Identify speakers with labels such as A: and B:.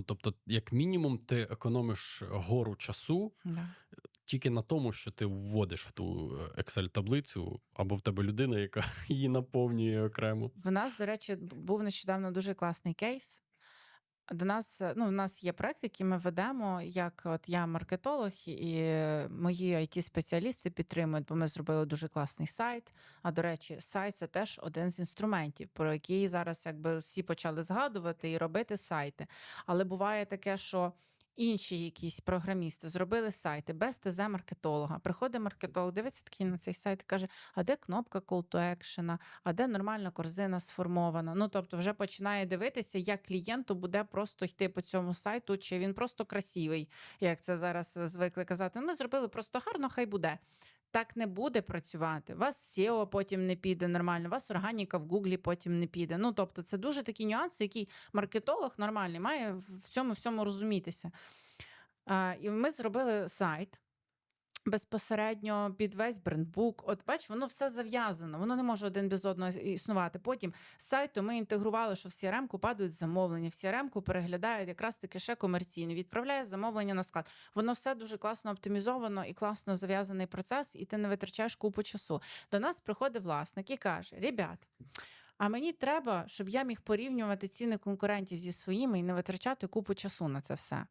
A: Ну тобто, як мінімум, ти економиш гору часу
B: Да.
A: тільки на тому, що ти вводиш в ту е, Excel-таблицю, або в тебе людина, яка її наповнює окремо.
B: В нас, до речі, був нещодавно дуже класний кейс. До нас, ну, у нас є проект, який ми ведемо, як от я маркетолог, і мої it спеціалісти підтримують, бо ми зробили дуже класний сайт. А до речі, сайт це теж один з інструментів, про який зараз якби всі почали згадувати і робити сайти. Але буває таке, що інші якісь програмісти зробили сайти без ТЗ-маркетолога. Приходить маркетолог, дивиться такий на цей сайт каже: а де кнопка call to action, а де нормальна корзина сформована? Ну тобто, вже починає дивитися, як клієнту буде просто йти по цьому сайту, чи він просто красивий, як це зараз звикли казати. Ми зробили просто гарно, хай буде. Так не буде працювати. Вас SEO потім не піде нормально, вас органіка в Гуглі потім не піде. Ну тобто, це дуже такі нюанси, які маркетолог нормальний має в цьому всьому розумітися. І ми зробили сайт. Безпосередньо під весь брендбук. От бач, воно все зав'язано, воно не може один без одного існувати. Потім з сайту ми інтегрували, що в CRM-ку падають замовлення, в CRM-ку переглядають якраз таки ще комерційно, відправляє замовлення на склад. Воно все дуже класно оптимізовано і класно зав'язаний процес, і ти не витрачаєш купу часу. До нас приходить власник і каже: Ребят, а мені треба, щоб я міг порівнювати ціни конкурентів зі своїми і не витрачати купу часу на це все.